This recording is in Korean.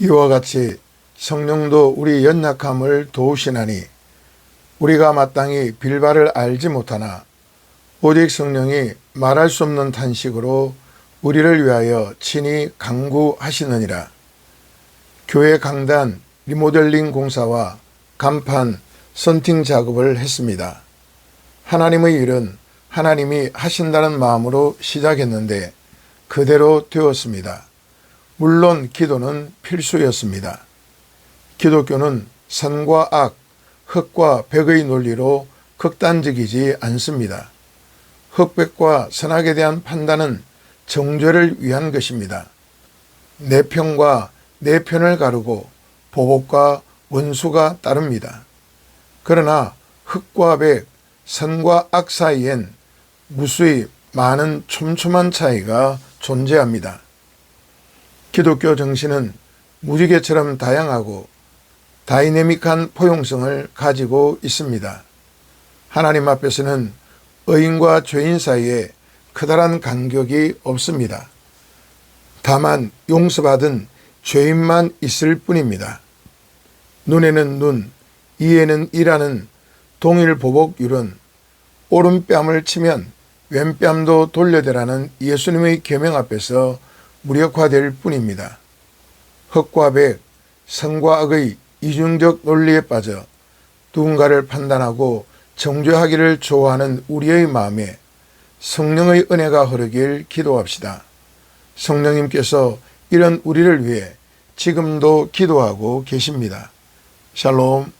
이와 같이 성령도 우리 연약함을 도우시나니 우리가 마땅히 빌바를 알지 못하나 오직 성령이 말할 수 없는 탄식으로 우리를 위하여 친히 강구하시느니라. 교회 강단 리모델링 공사와 간판 선팅 작업을 했습니다. 하나님의 일은 하나님이 하신다는 마음으로 시작했는데 그대로 되었습니다. 물론 기도는 필수였습니다. 기독교는 선과 악, 흑과 백의 논리로 극단적이지 않습니다. 흑백과 선악에 대한 판단은 정죄를 위한 것입니다. 내 편과 내 편을 가르고 보복과 원수가 따릅니다. 그러나 흑과 백, 선과 악 사이엔 무수히 많은 촘촘한 차이가 존재합니다. 기독교 정신은 무지개처럼 다양하고 다이내믹한 포용성을 가지고 있습니다. 하나님 앞에서는 의인과 죄인 사이에 커다란 간격이 없습니다. 다만 용서받은 죄인만 있을 뿐입니다. 눈에는 눈, 이에는 이라는 동일 보복율은 오른뺨을 치면 왼뺨도 돌려대라는 예수님의 계명 앞에서 무력화될 뿐입니다. 흑과 백, 선과 악의 이중적 논리에 빠져 누군가를 판단하고 정죄하기를 좋아하는 우리의 마음에 성령의 은혜가 흐르길 기도합시다. 성령님께서 이런 우리를 위해 지금도 기도하고 계십니다. 샬롬.